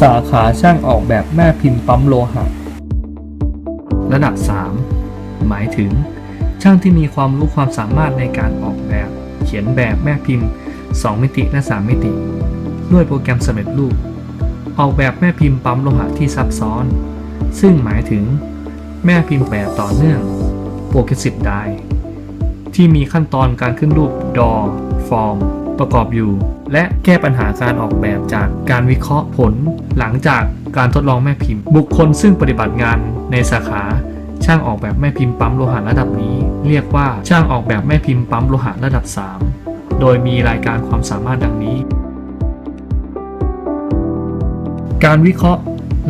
สาขาช่างออกแบบแม่พิมพ์ปั๊มโลหะ ระดับ 3 หมายถึง ช่างที่มีความรู้ความสามารถในการออกแบบ เขียนแบบแม่พิมพ์ 2 มิติและ 3 มิติ ด้วยโปรแกรมสำเร็จรูป ออกแบบแม่พิมพ์ปั๊มโลหะที่ซับซ้อน ซึ่งหมายถึง แม่พิมพ์แบบต่อเนื่อง Progressive Die ที่มีขั้นตอนการขึ้นรูป DAW Form ประกอบอยู่ และแก้ปัญหาการออกแบบจากการวิเคราะห์ผล หลังจากการทดลองแม่พิมพ์ บุคคลซึ่งปฏิบัติงานในสาขา ช่างออกแบบแม่พิมพ์ปั๊มโลหะระดับนี้ เรียกว่าช่างออกแบบแม่พิมพ์ปั๊มโลหะระดับ 3 โดยมีรายการความสามารถดังนี้ การวิเคราะห์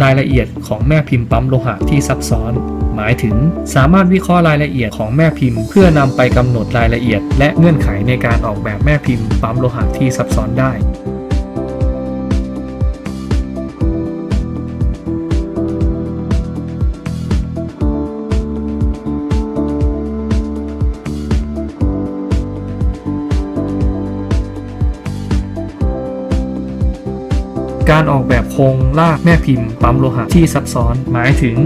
รายละเอียดของแม่พิมพ์ปั๊มโลหะที่ซับซ้อน หมายถึง สามารถวิเคราะห์รายละเอียดของแม่พิมพ์ เพื่อนำไปกำหนดรายละเอียด และเงื่อนไขในการออกแบบแม่พิมพ์ปั๊มโลหะที่ซับซ้อนได้การออกแบบโครงลากแม่พิมพ์ปั๊มโลหะที่ซับซ้อน หมายถึง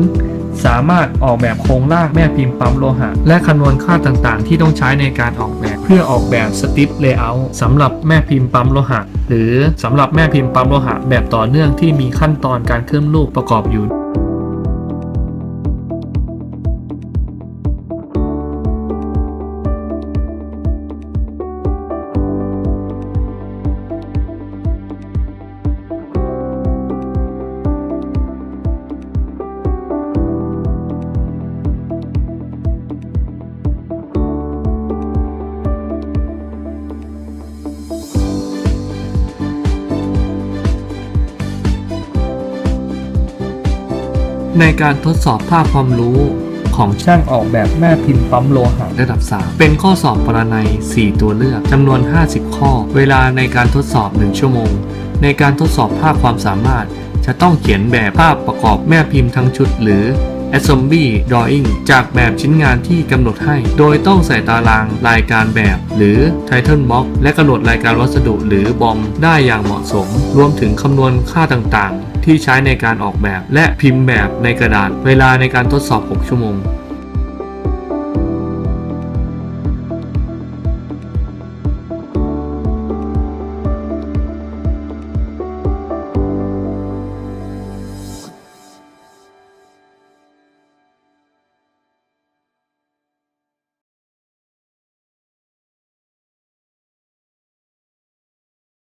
สามารถออกแบบโครงลางแม่พิมพ์ปั๊มโลหะ และคำนวณค่าต่างๆ ที่ต้องใช้ในการออกแบบ เพื่อออกแบบสติปเลเยอร์สำหรับแม่พิมพ์ปั๊มโลหะ หรือสำหรับแม่พิมพ์ปั๊มโลหะ แบบต่อเนื่องที่มีขั้นตอนการเคลื่อนรูปประกอบอยู่ ในการทดสอบภาพความรู้ของช่างออกแบบแม่พิมพ์ปั๊มโลหะระดับ 3 เป็นข้อสอบปรนัย 4 ตัวเลือกจำนวน 50 ข้อ เวลาในการทดสอบ 1 ชั่วโมง ในการทดสอบภาพความสามารถ จะต้องเขียนแบบภาพประกอบแม่พิมพ์ทั้งชุด หรือ Assembly Drawing จากแบบชิ้นงานที่กำหนดให้ โดยต้องใส่ตารางรายการแบบ หรือ Title Box และกำหนดรายการวัสดุหรือบอมได้อย่างเหมาะสม รวมถึงคำนวณค่าต่างๆ ที่ใช้ในการออกแบบ และพิมพ์แบบในกระดาษ เวลาในการทดสอบ 6 ชั่วโมง